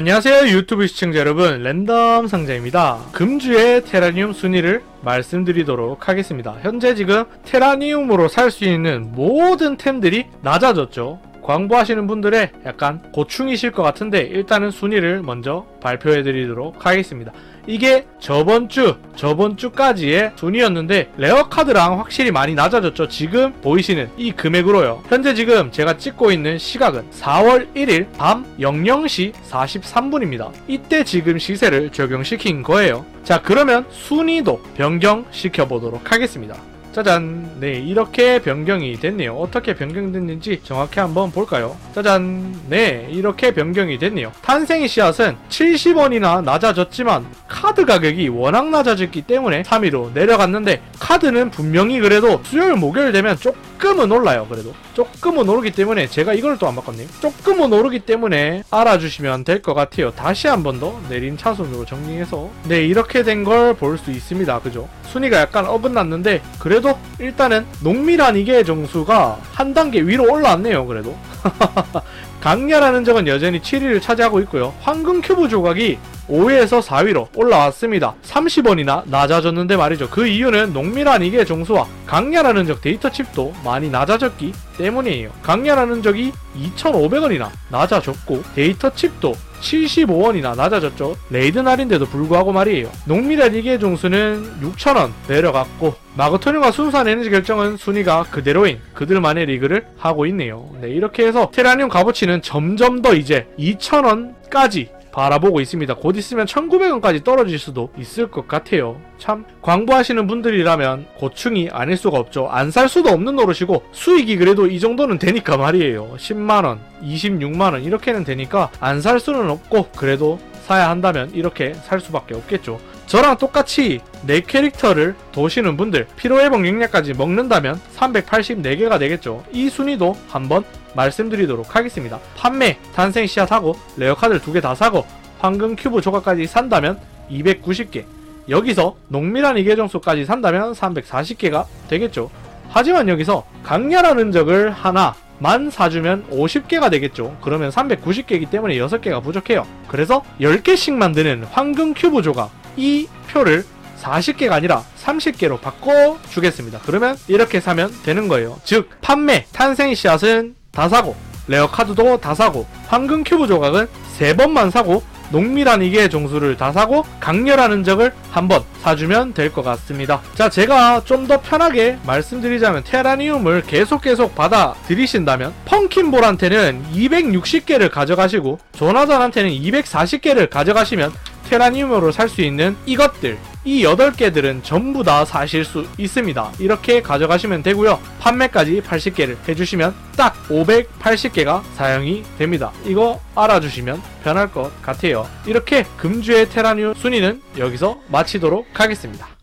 안녕하세요 유튜브 시청자 여러분. 랜덤 상자입니다. 금주의 테라늄 순위를 말씀드리도록 하겠습니다. 현재 지금 테라늄으로 살 수 있는 모든 템들이 낮아졌죠 광고하시는 분들의 약간 고충이실 것 같은데 일단은 순위를 먼저 발표해 드리도록 하겠습니다. 이게 저번 주 저번 주까지의 순위였는데 레어 카드랑 확실히 많이 낮아졌죠. 지금 보이시는 이 금액으로요. 현재 지금 제가 찍고 있는 시각은 4월 1일 밤 00시 43분입니다. 이때 지금 시세를 적용시킨 거예요. 자 그러면 순위도 변경시켜 보도록 하겠습니다 짜잔. 네 이렇게 변경이 됐네요. 어떻게 변경됐는지 정확히 한번 볼까요? 짜잔. 네 이렇게 변경이 됐네요. 탄생의 씨앗은 70원이나 낮아졌지만 카드 가격이 워낙 낮아졌기 때문에 3위로 내려갔는데 카드는 분명히 그래도 수요일 목요일 되면 조금은 올라요 그래도. 조금은 오르기 때문에 제가 이걸 또 안 바꿨네요. 조금은 오르기 때문에 알아주시면 될 것 같아요. 다시 한 번 더 내린 차순으로 정리해서. 네 이렇게 된 걸 볼 수 있습니다. 그죠 순위가 약간 어긋났는데 그래도 일단은 농밀한 이계 정수가 한 단계 위로 올라왔네요 그래도 강렬한 적은 여전히 7위를 차지하고 있고요 황금 큐브 조각이 5위에서 4위로 올라왔습니다. 30원이나 낮아졌는데 말이죠. 그 이유는 농밀한 이게 종수와 강렬한 흔적 데이터 칩도 많이 낮아졌기 때문이에요. 강렬한 흔적이 2,500원이나 낮아졌고 데이터 칩도 75원이나 낮아졌죠. 레이드 날인데도 불구하고 말이에요. 농밀한 이게 종수는 6,000원 내려갔고 마그토늄과 순수한 에너지 결정은 순위가 그대로인 그들만의 리그를 하고 있네요. 네, 이렇게 해서 테라늄 값어치는 점점 더 이제 2,000원까지 바라보고 있습니다. 곧 있으면 1900원까지 떨어질 수도 있을 것 같아요. 참 광고하시는 분들이라면 고충이 아닐 수가 없죠. 안 살 수도 없는 노릇이고 수익이 그래도 이 정도는 되니까 말이에요. 10만원, 26만원 이렇게는 되니까 안 살 수는 없고 그래도 사야 한다면 이렇게 살 수밖에 없겠죠. 저랑 똑같이 내 캐릭터를 도시는 분들 피로회복 영약까지 먹는다면 384개가 되겠죠. 이 순위도 한번 말씀드리도록 하겠습니다. 판매, 탄생 씨앗하고 레어 카드를 두 개 다 사고 황금 큐브 조각까지 산다면 290개 여기서 농밀한 이계정수까지 산다면 340개가 되겠죠. 하지만 여기서 강렬한 흔적을 하나 만 사주면 50개가 되겠죠. 그러면 390개이기 때문에 6개가 부족해요. 그래서 10개씩 만드는 황금 큐브 조각 이 표를 40개가 아니라 30개로 바꿔 주겠습니다. 그러면 이렇게 사면 되는 거예요. 즉 판매 탄생 씨앗은 다 사고 레어 카드도 다 사고 황금 큐브 조각은 3번만 사고 농밀한 이게 종수를 다 사고 강렬한 흔적을 한번 사주면 될 것 같습니다. 자 제가 좀 더 편하게 말씀드리자면 테라니움을 계속 계속 받아 들이신다면 펑킨볼한테는 260개를 가져가시고 조나단한테는 240개를 가져가시면 테라늄으로 살 수 있는 이것들 이 8개들은 전부 다 사실 수 있습니다. 이렇게 가져가시면 되고요. 판매까지 80개를 해주시면 딱 580개가 사용이 됩니다. 이거 알아주시면 편할 것 같아요. 이렇게 금주의 테라늄 순위는 여기서 마치도록 하겠습니다.